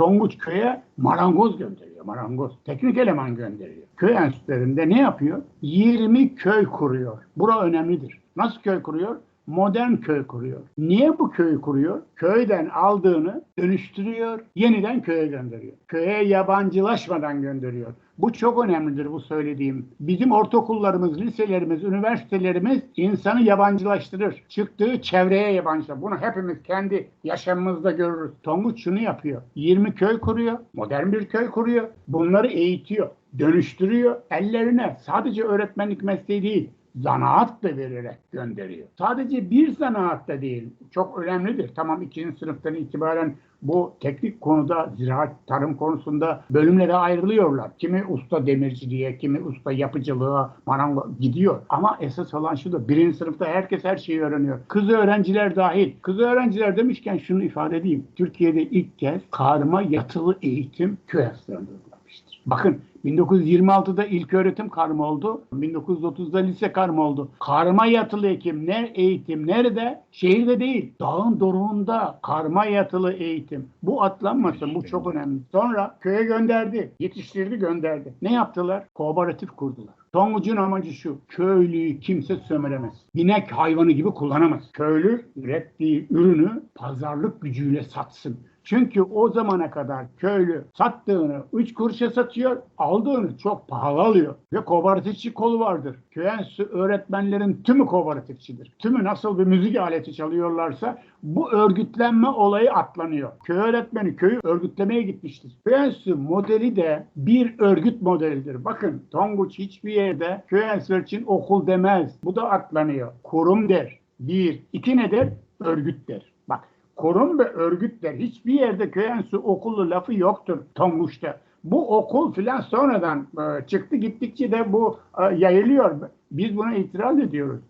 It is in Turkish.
Tonguç köye marangoz gönderiyor. Marangoz. Teknik eleman gönderiyor. Köy enstitülerinde ne yapıyor? 20 köy kuruyor. Bura önemlidir. Nasıl köy kuruyor? Modern köy kuruyor. Niye bu köyü kuruyor? Köyden aldığını dönüştürüyor, yeniden köye gönderiyor. Köye yabancılaşmadan gönderiyor. Bu çok önemlidir bu söylediğim. Bizim ortaokullarımız, liselerimiz, üniversitelerimiz insanı yabancılaştırır. Çıktığı çevreye yabancılaştırır. Bunu hepimiz kendi yaşamımızda görürüz. Tonguç şunu yapıyor. 20 köy kuruyor. Modern bir köy kuruyor. Bunları eğitiyor. Dönüştürüyor. Ellerine sadece öğretmenlik mesleği değil, zanaat da vererek gönderiyor. Sadece bir zanaat da değil. Çok önemlidir. Tamam ikinci sınıftan itibaren bu teknik konuda ziraat, tarım konusunda bölümlere ayrılıyorlar. Kimi usta demirciliğe, kimi usta yapıcılığa, marangoz gidiyor. Ama esas olan şu da birinci sınıfta herkes her şeyi öğreniyor. Kız öğrenciler dahil. Kız öğrenciler demişken şunu ifade edeyim. Türkiye'de ilk kez karma yatılı eğitim köy uygulanmıştır. Bakın 1926'da ilk öğretim karma oldu. 1930'da lise karma oldu. Karma yatılı eğitim, ne eğitim nerede? Şehirde değil. Dağın doruğunda karma yatılı eğitim. Bu atlanmasın. Bu çok önemli. Sonra köye gönderdi. Yetiştirdi gönderdi. Ne yaptılar? Kooperatif kurdular. Tonguç'un amacı şu. Köylüyü kimse sömüremez. Binek hayvanı gibi kullanamaz. Köylü ürettiği ürünü pazarlık gücüyle satsın. Çünkü o zamana kadar köylü sattığını 3 kuruşa satıyor, aldığını çok pahalı alıyor. Ve kooperatifçi kolu vardır. Köy öğretmenlerin tümü kooperatifçidir. Tümü nasıl bir müzik aleti çalıyorlarsa bu örgütlenme olayı atlanıyor. Köy öğretmeni köyü örgütlemeye gitmiştir. Köy modeli de bir örgüt modelidir. Bakın Tonguç hiçbir yerde köy için okul demez. Bu da atlanıyor. Kurum der. Bir. iki nedir? Örgüt der. Bak kurum ve örgütler hiçbir yerde köy enstitüsü okulu lafı yoktur Tonguç'ta. Bu okul filan sonradan e, çıktı gittikçe de bu e, yayılıyor. Biz buna itiraz ediyoruz.